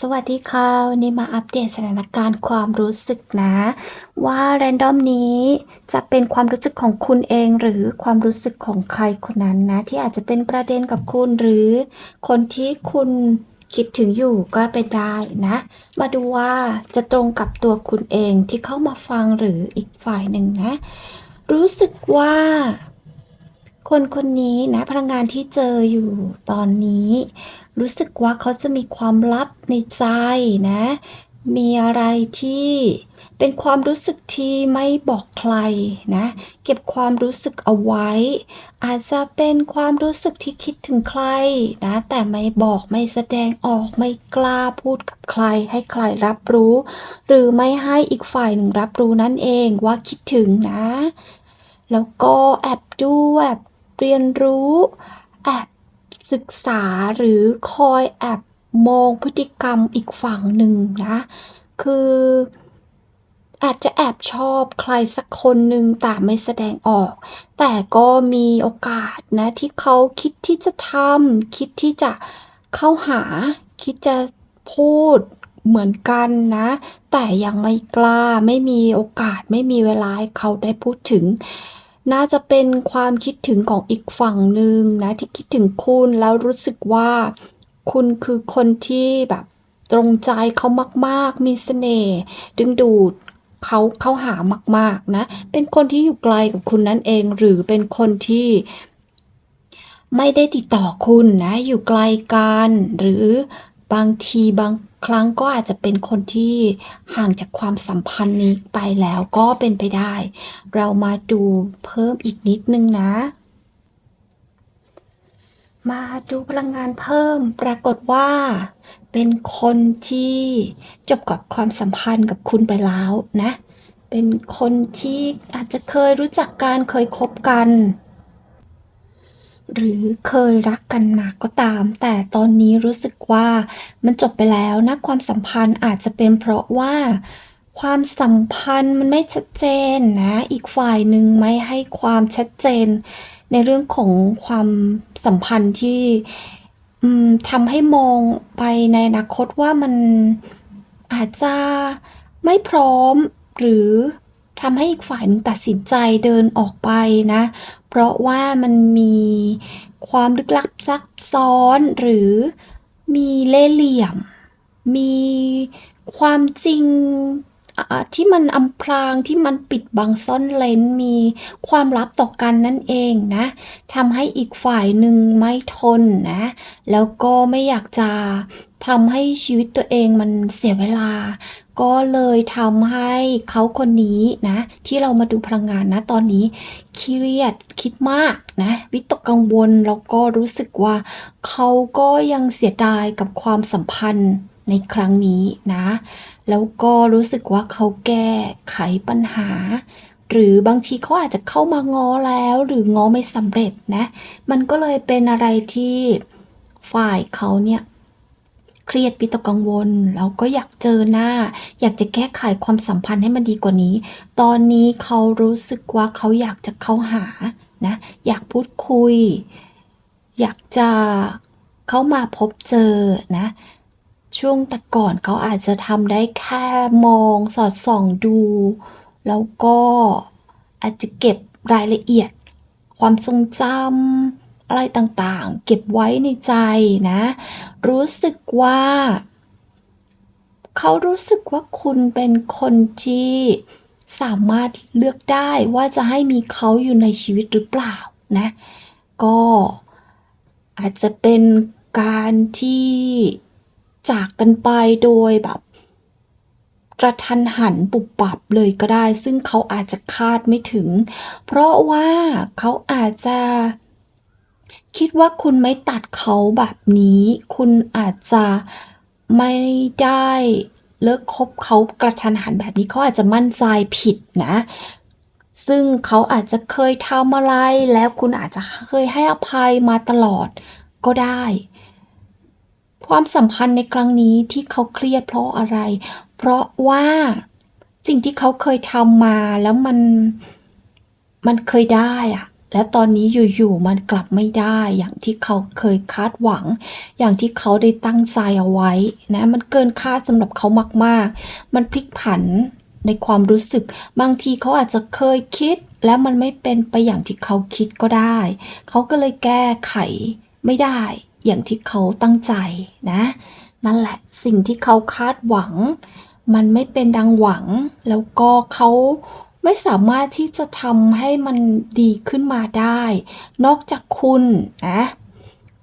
สวัสดีค่ะวันนี้มาอัปเดตสถานการณ์ความรู้สึกนะ ว่าแรนดอมนี้จะเป็นความรู้สึกของคุณเองหรือความรู้สึกของใครคนนั้นนะ ที่อาจจะเป็นประเด็นกับคุณหรือคนที่คุณคิดถึงอยู่ก็เป็นได้นะ มาดูว่าจะตรงกับตัวคุณเองที่เข้ามาฟังหรืออีกฝ่ายหนึ่งนะ รู้สึกว่า คนคนนี้นะพลังงานที่เจออยู่ตอนนี้ รู้สึกว่าเขาจะมีความลับในใจนะ มีอะไรที่เป็นความรู้สึกที่ไม่บอกใครนะ เก็บความรู้สึกเอาไว้ อาจจะเป็นความรู้สึกที่คิดถึงใครนะ แต่ไม่บอกไม่แสดงออกไม่กล้าพูดกับใคร ให้ใครรับรู้ หรือไม่ให้อีกฝ่ายหนึ่งรับรู้นั่นเองว่าคิดถึงนะ แล้วก็แอบดูแอบ เรียนรู้ แอบศึกษาหรือคอยแอบมองพฤติกรรมอีกฝั่งหนึ่งนะ คืออาจจะแอบชอบใครสักคนหนึ่งแต่ไม่แสดงออก แต่ก็มีโอกาสนะที่เขาคิดที่จะทำคิดที่จะเข้าหา คิดจะพูดเหมือนกันนะ แต่ยังไม่กล้าไม่มีโอกาสไม่มีเวลาให้เขาได้พูดถึง น่าจะเป็นความคิดถึงของอีกฝั่งหนึ่งนะที่คิดถึงคุณแล้วรู้สึกว่า คุณคือคนที่แบบตรงใจเขามาก ๆ มีเสน่ห์ดึงดูดเขาเข้าหามาก ๆ นะ เป็นคนที่อยู่ไกลกับคุณนั่นเอง หรือเป็นคนที่ ไม่ได้ติดต่อคุณนะ อยู่ไกลกัน หรือบางทีบาง ครั้งก็อาจจะเป็นคนที่ห่างจากความสัมพันธ์นี้ไปแล้วก็เป็นไปได้ เรามาดูเพิ่มอีกนิดนึงนะ มาดูพลังงานเพิ่มปรากฏว่า เป็นคนที่จบกับความสัมพันธ์กับคุณไปแล้วนะ เป็นคนที่อาจจะเคยรู้จักกันเคยคบกัน หรือเคยรักกันมาก็ตาม แต่ตอนนี้รู้สึกว่ามันจบไปแล้วนะความสัมพันธ์อาจจะเป็นเพราะว่าความสัมพันธ์มันไม่ชัดเจนนะ อีกฝ่ายหนึ่งไม่ให้ความชัดเจน ในเรื่องของความสัมพันธ์ที่ทำให้มองไปในอนาคตว่ามันอาจจะไม่พร้อมหรือ ทำให้อีกฝ่ายหนึ่งตัดสินใจเดินออกไปนะ เพราะว่ามันมีความลึกลับซับซ้อนหรือมีเล่เหลี่ยม มีความจริงที่มันอำพรางที่มันปิดบังซ่อนเร้นมีความลับต่อกันนั่นเองนะทำให้อีกฝ่ายหนึ่งไม่ทนนะ แล้วก็ไม่อยากจะ ทำให้ชีวิตตัวเองมันเสียเวลา ก็เลยทำให้เขาคนนี้นะ ที่เรามาดูพลังงานนะตอนนี้เครียดคิดมากนะ วิตกกังวลแล้วก็รู้สึกว่าเขาก็ยังเสียดายกับความสัมพันธ์ในครั้งนี้นะ แล้วก็รู้สึกว่าเขาแก้ไขปัญหา หรือบางทีเขาอาจจะเข้ามาง้อแล้ว หรือง้อไม่สำเร็จนะ มันก็เลยเป็นอะไรที่ฝ่ายเขาเนี่ย เครียดวิตกกังวลแล้วก็อยากเจอหน้า อยากจะแก้ไขความสัมพันธ์ให้มันดีกว่านี้ ตอนนี้เขารู้สึกว่าเขาอยากจะเข้าหานะอยากพูดคุย อยากจะเข้ามาพบเจอนะช่วงแต่ก่อนเขาอาจจะทำได้แค่มองสอดส่องดู แล้วก็อาจจะเก็บรายละเอียด ความทรงจำ อะไรต่างๆ เก็บไว้ในใจนะ รู้สึกว่า เขารู้สึกว่าคุณเป็นคนที่สามารถเลือกได้ว่าจะให้มีเขาอยู่ในชีวิตหรือเปล่านะ ก็อาจจะเป็นการที่จากกันไปโดยแบบกระทันหันปุบปับเลยก็ได้ ซึ่งเขาอาจจะคาดไม่ถึง เพราะว่าเขาอาจจะ คิดว่าคุณไม่ตัดเขาแบบนี้ คุณอาจจะไม่ได้เลิกคบเขากระทันหันแบบนี้เขาอาจจะมั่นใจผิดนะ ซึ่งเขาอาจจะเคยทำอะไรแล้วคุณอาจจะเคยให้อภัยมาตลอดก็ได้ ความสัมพันธ์ในครั้งนี้ที่เขาเครียดเพราะอะไร เพราะว่าสิ่งที่เขาเคยทำมาแล้วมันมันเคยได้อะ และตอนนี้อยู่ๆมันกลับไม่ได้ อย่างที่เขาเคยคาดหวัง อย่างที่เขาได้ตั้งใจเอาไว้นะ มันเกินคาดสำหรับเขามากๆ มันพลิกผันในความรู้สึก บางทีเขาอาจจะเคยคิด แล้วมันไม่เป็นไปอย่างที่เขาคิดก็ได้ เขาก็เลยแก้ไขไม่ได้ อย่างที่เขาตั้งใจนะ นั่นแหละสิ่งที่เขาคาดหวัง มันไม่เป็นดังหวัง แล้วก็เขา ไม่สามารถที่จะทำให้มันดีขึ้นมาได้ นอกจากคุณนะ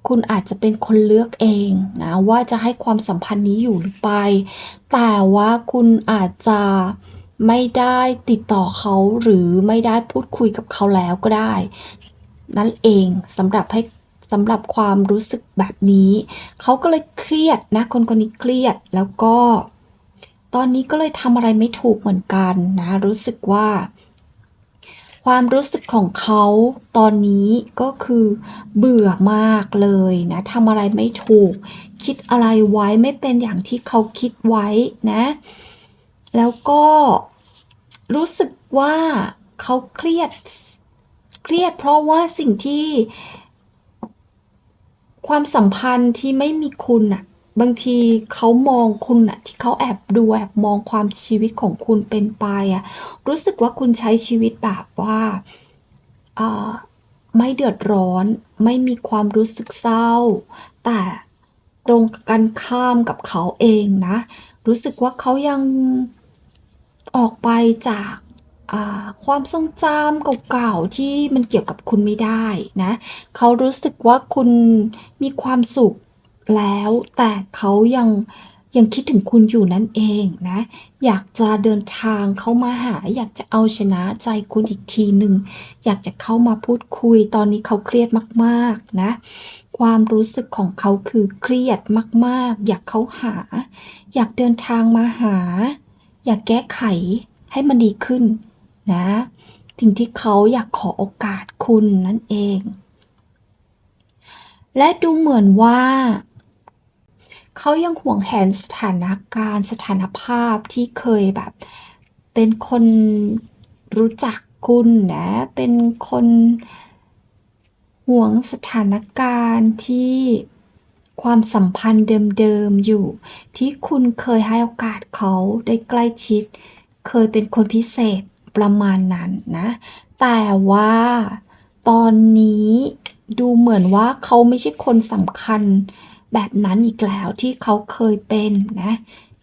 คุณอาจจะเป็นคนเลือกเองนะว่าจะให้ความสัมพันธ์นี้อยู่หรือไป แต่ว่าคุณอาจจะไม่ได้ติดต่อเขาหรือไม่ได้พูดคุยกับเขาแล้วก็ได้ นั่นเองสำหรับให้สำหรับความรู้สึกแบบนี้ เขาก็เลยเครียดนะคนคนนี้เครียดแล้วก็ ตอนนี้ก็เลยทำอะไรไม่ถูกเหมือนกันนะ รู้สึกว่า ความรู้สึกของเขาตอนนี้ก็คือเบื่อมากเลยนะทำอะไรไม่ถูก คิดอะไรไว้ไม่เป็นอย่างที่เขาคิดไว้นะ แล้วก็รู้สึกว่าเขาเครียดเครียดเพราะว่าสิ่งที่ความสัมพันธ์ที่ไม่มีคุณอะ บางทีเขามองคุณอะที่เขาแอบดูแอบมองความชีวิตของคุณเป็นไปอะรู้สึกว่าคุณใช้ชีวิตแบบว่าไม่เดือดร้อน ไม่มีความรู้สึกเศร้า แต่ตรงกันข้ามกับเขาเองนะ รู้สึกว่าเขายังออกไปจากาความทรงจำเก่าๆที่มันเกี่ยวกับคุณไม่ได้นะ เขารู้สึกว่าคุณมีความสุข แล้วแต่เขายังยังคิดถึงคุณอยู่นั่นเองนะ อยากจะเดินทางเข้ามาหา อยากจะเอาชนะใจคุณอีกทีหนึ่ง อยากจะเข้ามาพูดคุย ตอนนี้เขาเครียดมากๆนะ ความรู้สึกของเขาคือเครียดมากๆ อยากเข้าหา อยากเดินทางมาหา อยากแก้ไขให้มันดีขึ้นนะ สิ่งที่เขาอยากขอโอกาสคุณนั่นเอง และดูเหมือนว่า เขายังห่วงแหนสถานการณ์สถานภาพที่เคยแบบ เป็นคนรู้จักคุณนะ เป็นคนห่วงสถานการณ์ที่ความสัมพันธ์เดิมๆอยู่ ที่คุณเคยให้โอกาสเขาได้ใกล้ชิด เคยเป็นคนพิเศษประมาณนั้นนะ แต่ว่าตอนนี้ดูเหมือนว่าเขาไม่ใช่คนสำคัญ แบบนั้นอีกแล้วที่เขาเคยเป็นนะ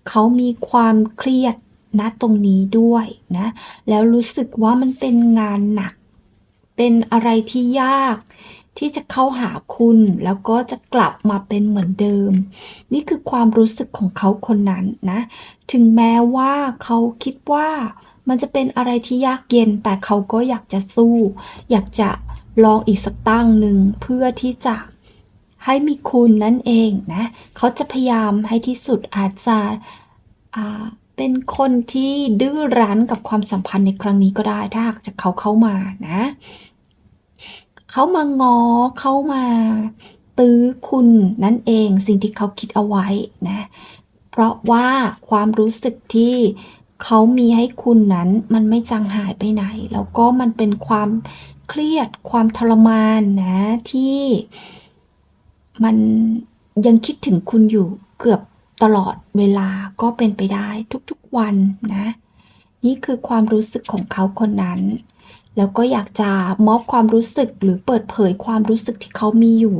เขามีความเครียดณตรงนี้ด้วยนะ แล้วรู้สึกว่ามันเป็นงานหนัก เป็นอะไรที่ยากที่จะเข้าหาคุณแล้วก็จะกลับมาเป็นเหมือนเดิม นี่คือความรู้สึกของเขาคนนั้นนะ ถึงแม้ว่าเขาคิดว่ามันจะเป็นอะไรที่ยากเย็น แต่เขาก็อยากจะสู้ อยากจะลองอีกสักตั้งหนึ่งเพื่อที่จะ ให้มีคุณนั่นเองนะเขาจะพยายามให้ที่สุดอาจจะเป็นคนที่ดื้อรั้นกับความสัมพันธ์ในครั้งนี้ก็ได้ถ้าหากจะเขาเข้ามานะเขามางอเขามาตื้อคุณนั่นเองสิ่งที่เขาคิดเอาไว้นะเพราะว่าความรู้สึกที่เขามีให้คุณนั้นมันไม่จางหายไปไหน แล้วก็มันเป็นความเครียดความทรมานนะที่ มันยังคิดถึงคุณอยู่เกือบตลอดเวลาก็เป็นไปได้ทุกๆวันนะ นี่คือความรู้สึกของเขาคนนั้น แล้วก็อยากจะมอบความรู้สึกหรือเปิดเผยความรู้สึกที่เขามีอยู่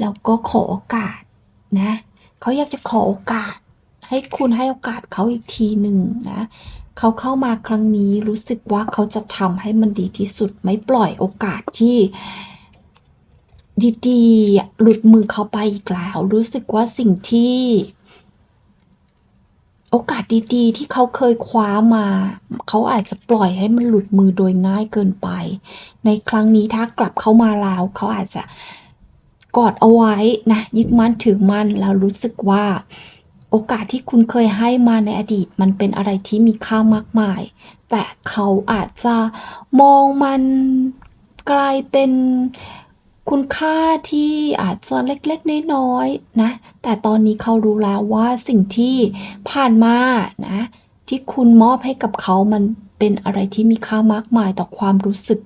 แล้วก็ขอโอกาสนะเขาอยากจะขอโอกาส ให้คุณให้โอกาสเขาอีกทีหนึ่งนะเขาเข้ามาครั้งนี้รู้สึกว่าเขาจะทำให้มันดีที่สุดไม่ปล่อยโอกาสที่ ดีๆหลุดมือเขาไปอีกแล้วรู้สึกว่าสิ่งที่ โอกาสดีๆ ที่เขาเคยคว้ามา เขาอาจจะปล่อยให้มันหลุดมือโดยง่ายเกินไป ในครั้งนี้ถ้ากลับเข้ามาแล้วเขาอาจจะกอดเอาไว้นะยึดมั่นถือมั่นแล้วรู้สึกว่า โอกาสที่คุณเคยให้มาในอดีต มันเป็นอะไรที่มีค่ามากมาย แต่เขาอาจจะมองมันกลายเป็น คุณค่าที่อาจจะเล็กๆน้อยๆนะ แต่ตอนนี้เขารู้แล้วว่าสิ่งที่ผ่านมานะ ที่คุณมอบให้กับเขามันเป็นอะไรที่มีค่ามากมายต่อความรู้สึก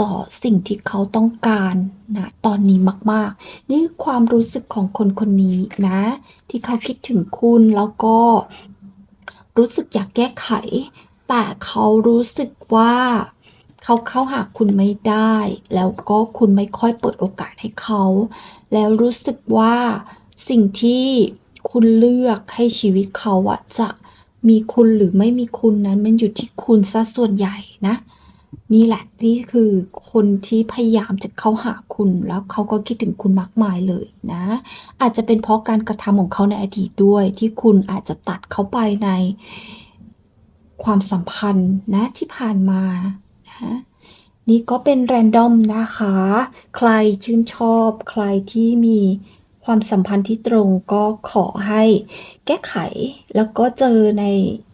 ต่อสิ่งที่เขาต้องการนะตอนนี้มาก ๆ นี่คือความรู้สึกของคนคนนี้นะ ที่เขาคิดถึงคุณแล้วก็รู้สึกอยากแก้ไข แต่เขารู้สึกว่า เขาเข้าหาคุณไม่ได้ แล้วก็คุณไม่ค่อยเปิดโอกาสให้เขา แล้วรู้สึกว่าสิ่งที่คุณเลือกให้ชีวิตเขาอะจะมีคุณหรือไม่มีคุณนั้นมันอยู่ที่คุณซะส่วนใหญ่นะ นี่แหละนี่คือคนที่พยายามจะเข้าหาคุณแล้วเขาก็คิดถึงคุณมากมายเลยนะ อาจจะเป็นเพราะการกระทำของเขาในอดีตด้วย ที่คุณอาจจะตัดเขาไปในความสัมพันธ์นะที่ผ่านมา นะนี่ก็เป็นแรนดอมนะคะ ใครชื่นชอบ ใครที่มีความสัมพันธ์ที่ตรงก็ขอให้แก้ไข แล้วก็เจอใน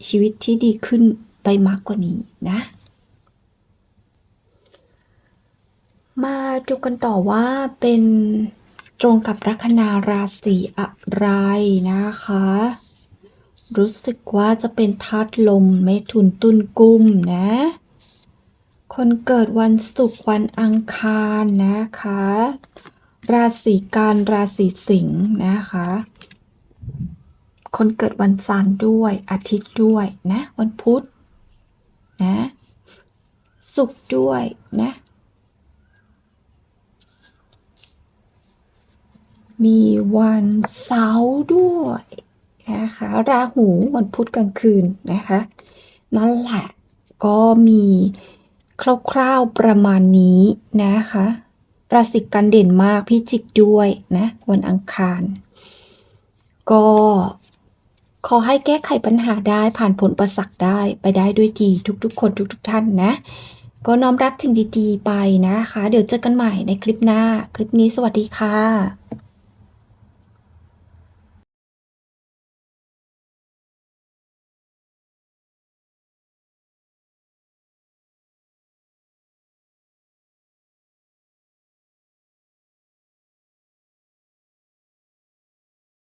ชีวิตที่ดีขึ้นไปมากกว่านี้นะ มาดูกันต่อว่าเป็นตรงกับลัคนาราศีอะไรนะคะ รู้สึกว่าจะเป็นธาตุลมเมถุนตุลกุมนะ คนเกิดวันศุกร์วันอังคารนะคะ ราศีกันราศีสิงห์นะคะ คนเกิดวันจันทร์ด้วยอาทิตย์ด้วยนะวันพุธนะศุกร์ด้วยนะมีวันเสาร์ด้วยนะคะราหูวันพุธกลางคืนนะคะ นั่นแหละก็มี คร่าวๆประมาณนี้นะคะราศีกันเด่นมากพิจิกด้วยนะวันอังคาร ก็ขอให้แก้ไขปัญหาได้ผ่านผลประสักได้ไปได้ด้วยดีทุกๆ คนทุก ๆ ท่านนะ ก็น้อมรับสิ่งดีๆ ไปนะคะ เดี๋ยวเจอกันใหม่ในคลิปหน้า คลิปนี้สวัสดีค่ะ